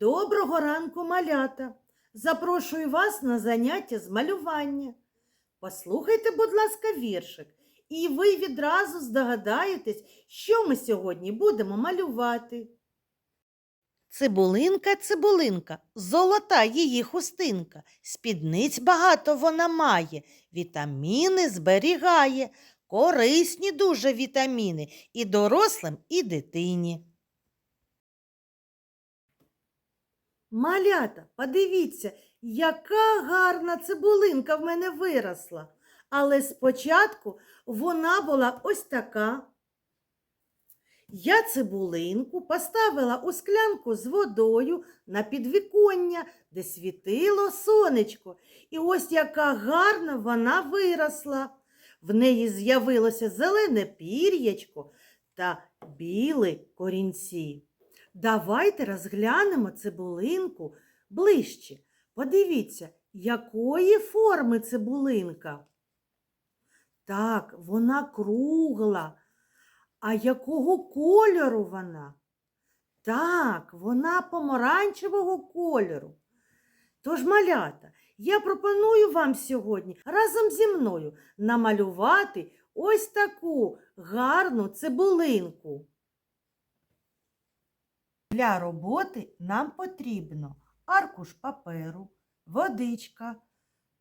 Доброго ранку, малята! Запрошую вас на заняття з малювання. Послухайте, будь ласка, віршик, і ви відразу здогадаєтесь, що ми сьогодні будемо малювати. Цибулинка, цибулинка, золота її хустинка, спідниць багато вона має, вітаміни зберігає, корисні дуже вітаміни і дорослим, і дитині. Малята, подивіться, яка гарна цибулинка в мене виросла. Але спочатку вона була ось така. Я цибулинку поставила у склянку з водою на підвіконня, де світило сонечко. І ось яка гарна вона виросла. В неї з'явилося зелене пір'ячко та білі корінці. Давайте розглянемо цибулинку ближче. Подивіться, якої форми цибулинка. Так, вона кругла. А якого кольору вона? Так, вона помаранчевого кольору. Тож, малята, я пропоную вам сьогодні разом зі мною намалювати ось таку гарну цибулинку. Для роботи нам потрібно аркуш паперу, водичка,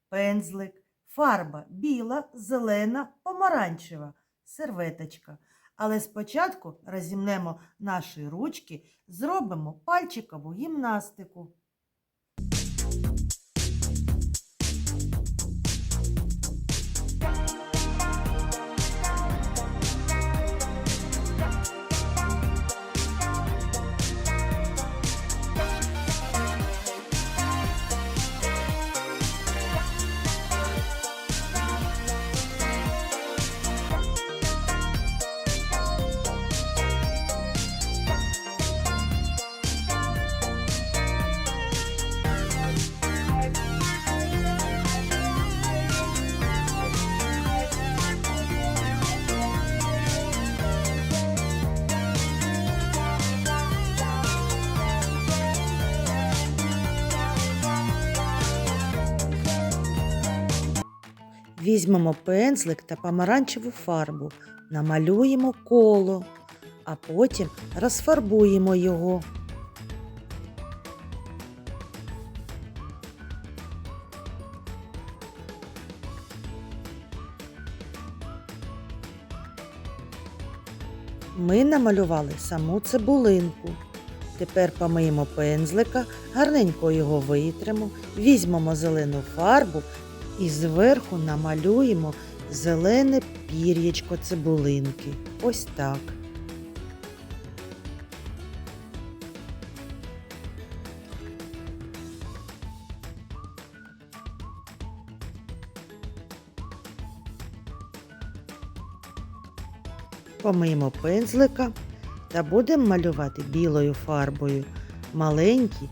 пензлик, фарба біла, зелена, помаранчева, серветочка. Але спочатку розімнемо наші ручки, зробимо пальчикову гімнастику. Візьмемо пензлик та помаранчеву фарбу, намалюємо коло, а потім розфарбуємо його. Ми намалювали саму цибулинку. Тепер помиємо пензлика, гарненько його витримо, візьмемо зелену фарбу і зверху намалюємо зелене пір'ячко цибулинки. Ось так. Помиємо пензлика та будемо малювати білою фарбою маленькі,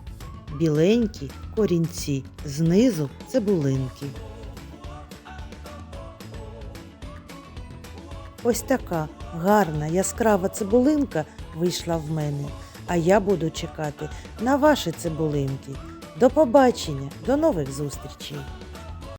біленькі корінці, знизу цибулинки. Ось така гарна яскрава цибулинка вийшла в мене, а я буду чекати на ваші цибулинки. До побачення, до нових зустрічей!